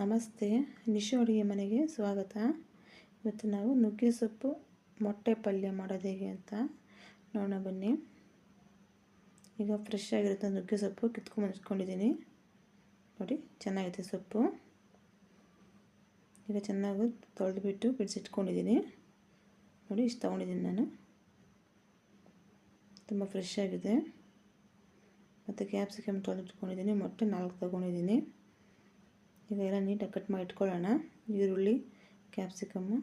ನಮಸ್ತೆ, ನಿಶು ಅಡುಗೆ ಮನೆಗೆ ಸ್ವಾಗತ. ಇವತ್ತು ನಾವು ನುಗ್ಗೆ ಸೊಪ್ಪು ಮೊಟ್ಟೆ ಪಲ್ಯ ಮಾಡೋದು ಹೇಗೆ ಅಂತ ನೋಡೋಣ ಬನ್ನಿ. ಈಗ ಫ್ರೆಶ್ ಆಗಿರುತ್ತೆ ನುಗ್ಗೆ ಸೊಪ್ಪು ಕಿತ್ಕೊಂಡು ಇಟ್ಕೊಂಡಿದ್ದೀನಿ ನೋಡಿ ಚೆನ್ನಾಗಿದೆ ಸೊಪ್ಪು. ಈಗ ಚೆನ್ನಾಗಿ ತೊಳೆದುಬಿಟ್ಟು ಬಿಡಿಸಿಟ್ಕೊಂಡಿದ್ದೀನಿ ನೋಡಿ, ಇಷ್ಟು ತೊಗೊಂಡಿದ್ದೀನಿ ನಾನು. ತುಂಬ ಫ್ರೆಶ್ ಆಗಿದೆ. ಮತ್ತು ಕ್ಯಾಪ್ಸಿಕಮ್ ತೊಳೆದಿಟ್ಕೊಂಡಿದ್ದೀನಿ, ಮೊಟ್ಟೆ ನಾಲ್ಕು ತೊಗೊಂಡಿದ್ದೀನಿ. ಎಲ್ಲ ನೀಟಾಗಿ ಕಟ್ ಮಾಡಿ ಇಟ್ಕೊಳ್ಳೋಣ. ಈರುಳ್ಳಿ ಕ್ಯಾಪ್ಸಿಕಮ್ಮು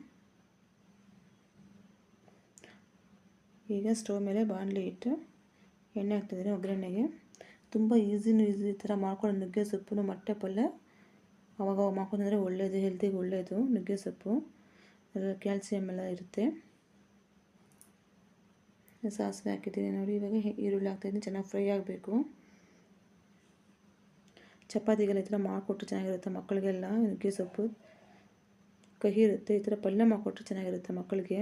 ಈಗ ಸ್ಟವ್ ಮೇಲೆ ಬಾಣಲಿ ಇಟ್ಟು ಎಣ್ಣೆ ಹಾಕ್ತಿದ್ದೀನಿ ಒಗ್ಗರಣೆಗೆ. ತುಂಬ ಈಸಿನೂ ಈಸಿ ಥರ ಮಾಡ್ಕೊಂಡು ನುಗ್ಗೆ ಸೊಪ್ಪು ಮೊಟ್ಟೆ ಪಲ್ಯ ಅವಾಗ ಮಾಡ್ಕೊಂಡ್ರೆ ಒಳ್ಳೆಯದು ಹೆಲ್ತಿಗೆ ಒಳ್ಳೆಯದು ನುಗ್ಗೆ ಸೊಪ್ಪು. ಅದರಲ್ಲಿ ಕ್ಯಾಲ್ಸಿಯಂ ಎಲ್ಲ ಇರುತ್ತೆ. ಸಾಸಿವೆ ಹಾಕಿದ್ದೀನಿ ನೋಡಿ. ಇವಾಗ ಈರುಳ್ಳಿ ಹಾಕ್ತಾಯಿದ್ದೀನಿ ಚೆನ್ನಾಗಿ ಫ್ರೈ ಆಗಬೇಕು. ಚಪಾತಿಗೆಲ್ಲ ಈ ಥರ ಮಾಡಿಕೊಟ್ರೆ ಚೆನ್ನಾಗಿರುತ್ತೆ ಮಕ್ಕಳಿಗೆಲ್ಲ, ನುಗ್ಗೆ ಸೊಪ್ಪು ಕಹಿ ಇರುತ್ತೆ ಈ ಥರ ಪಲ್ಯ ಮಾಡಿಕೊಟ್ರೆ ಚೆನ್ನಾಗಿರುತ್ತೆ ಮಕ್ಕಳಿಗೆ.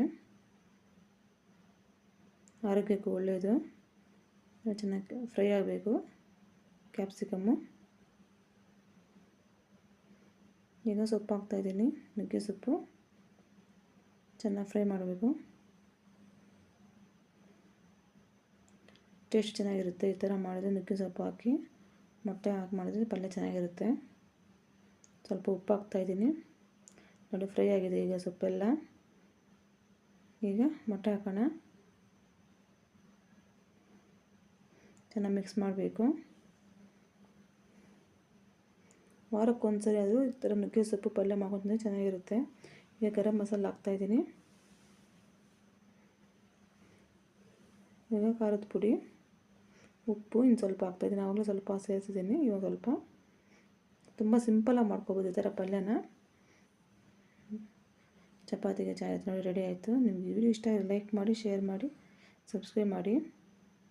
ಆರೋಗ್ಯಕ್ಕೂ ಒಳ್ಳೆಯದು ಚೆನ್ನಾಗಿ ಫ್ರೈ ಆಗಬೇಕು. ಕ್ಯಾಪ್ಸಿಕಮ್ಮು. ಈಗ ಸೊಪ್ಪು ಹಾಕ್ತಾಯಿದ್ದೀನಿ ನುಗ್ಗೆ ಸೊಪ್ಪು. ಚೆನ್ನಾಗಿ ಫ್ರೈ ಮಾಡಬೇಕು. ಟೇಸ್ಟ್ ಚೆನ್ನಾಗಿರುತ್ತೆ ಈ ಥರ ಮಾಡಿದ್ರೆ ನುಗ್ಗೆ ಸೊಪ್ಪು ಹಾಕಿ. ಮೊಟ್ಟೆ ಹಾಕಿ ಮಾಡಿದ್ರೆ ಪಲ್ಯ ಚೆನ್ನಾಗಿರುತ್ತೆ. ಸ್ವಲ್ಪ ಉಪ್ಪು ಹಾಕ್ತಾಯಿದ್ದೀನಿ ನೋಡಿ, ಫ್ರೈ ಆಗಿದೆ ಈಗ ಸೊಪ್ಪೆಲ್ಲ. ಈಗ ಮೊಟ್ಟೆ ಹಾಕೋಣ. ಚೆನ್ನಾಗಿ ಮಿಕ್ಸ್ ಮಾಡಬೇಕು. ವಾರಕ್ಕೊಂದ್ಸರಿ ಆದರೂ ಈ ಥರ ನುಗ್ಗೆ ಸೊಪ್ಪು ಪಲ್ಯ ಮಾಡ್ಕೊಂಡ್ರೆ ಚೆನ್ನಾಗಿರುತ್ತೆ. ಈಗ ಗರಂ ಮಸಾಲ ಹಾಕ್ತಾಯಿದ್ದೀನಿ ಈಗ ಖಾರದ ಪುಡಿ. ಉಪ್ಪು, ಇನ್ನು ಸ್ವಲ್ಪ ಹಾಕ್ತಾಯಿದ್ದೀನಿ ಆವಾಗಲೂ ಸ್ವಲ್ಪ ಸೇರಿಸಿದ್ದೀನಿ ಇವಾಗ ಸ್ವಲ್ಪ ತುಂಬ ಸಿಂಪಲಾಗಿ ಮಾಡ್ಕೊಬೋದು ಈ ಥರ ಪಲ್ಯನ. ಚಪಾತಿಗೆ ಚಾಯ್ ನೋಡಿ ರೆಡಿ ಆಯಿತು. ನಿಮ್ಗೆ ವಿಡಿಯೋ ಇಷ್ಟ ಲೈಕ್ ಮಾಡಿ ಶೇರ್ ಮಾಡಿ ಸಬ್ಸ್ಕ್ರೈಬ್ ಮಾಡಿ.